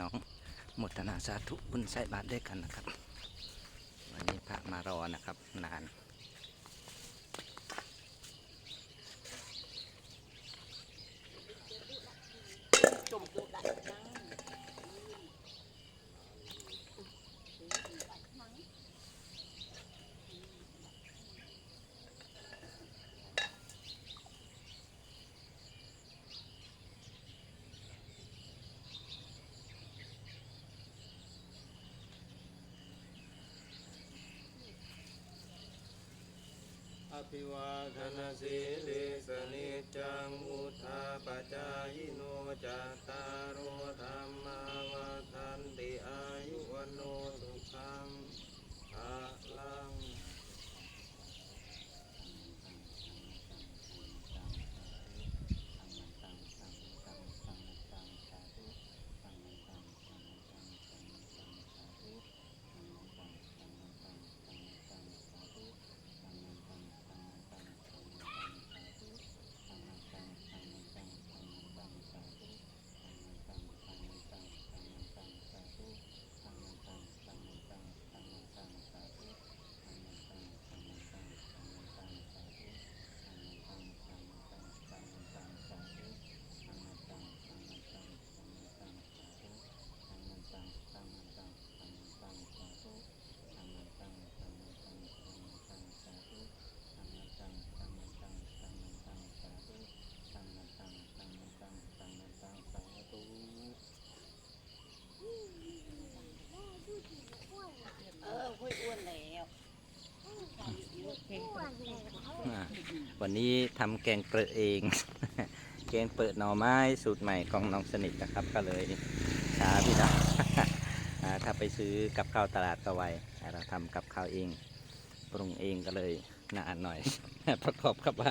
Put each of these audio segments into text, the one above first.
น้องหมดนาสาธุบุญใส่บาตรด้วยกันนะครับ วันนี้พระมารอนะครับ นาน อภิวาทนาสีลิสนิจังอุทาปจายโนจัตตารโอธรรมาวัฏันติอายุวันโนสุขังภาลัง เออค่อยอ้วนแล้ว อ่า วันนี้ทำแกงเปลือเอง แกงเปิดหน่อไม้สูตรใหม่ของน้องสนิทนะครับ ก็เลยช้าพี่น้องถ้าไปซื้อกับข้าวตลาดก็ไวเราทำกับข้าวเองปรุงเองก็เลยนานหน่อย ประกอบกับว่า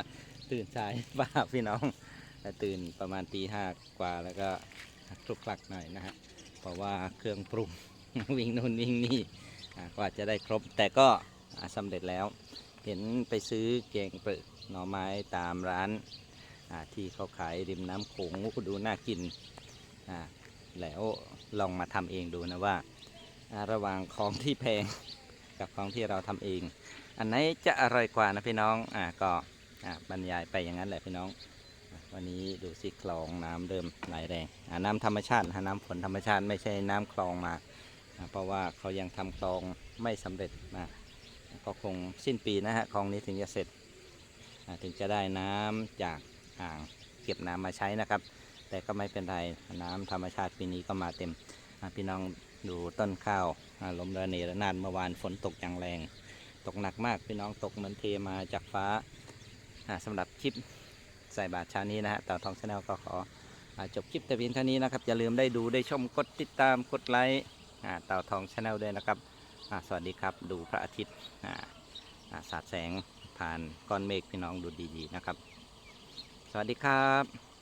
ตื่นสายบ้าพี่น้องตื่นประมาณตีห้ากว่าแล้วก็คลุกคลักหน่อยนะฮะเพราะว่าเครื่องปรุงวิ่งนู่นวิ่งนี่กว่าจะได้ครบแต่ก็ อ่าสำเร็จแล้ว เห็นไปซื้อแกงเปลือกหน่อไม้ตามร้านอ่าที่เขาขายริมน้ำโขงดูน่ากินอ่าแล้วลองมาทำเองดูนะว่า ระหว่างของที่แพงกับของที่เราทำเอง อันไหนจะอร่อยกว่านะพี่น้องอ่าก็อ่าบรรยายไปอย่างนั้นแหละพี่น้องอวันนี้ดูสิคลองน้ำเริ่มไหลแรงอ่าน้ำธรรมชาตินะน้ำฝนธรรมชาติไม่ใช่น้ำคลองมาอ่าเพราะว่าเขายังทำคลองไม่สำเร็จนะ ก็คงสิ้นปีนะฮะคลองนี้ถึงจะเสร็จถึงจะได้น้ำจากอ่างเก็บน้ำมาใช้นะครับ แต่ก็ไม่เป็นไรน้ำธรรมชาติปีนี้ก็มาเต็มพี่น้องดูต้นข้าวอ่าลมระเนระนาดเมื่อวานฝนตกอย่างแรง ตกหนักมากพี่น้องตกเหมือนเทมาจากฟ้าอ่าสำหรับคลิปใส่บาตรเช้านี้นะฮะต่อทองชาแนลก็ขอจบคลิปแต่เพียงเท่านี้นะครับอย่าลืมได้ดูได้ชมกดติดตามกดไลค์เต่าทองชาแนลด้วยนะครับ สวัสดีครับดูพระอาทิตย์สาดแสงผ่านก้อนเมฆพี่น้องดูดีๆนะครับ สวัสดีครับ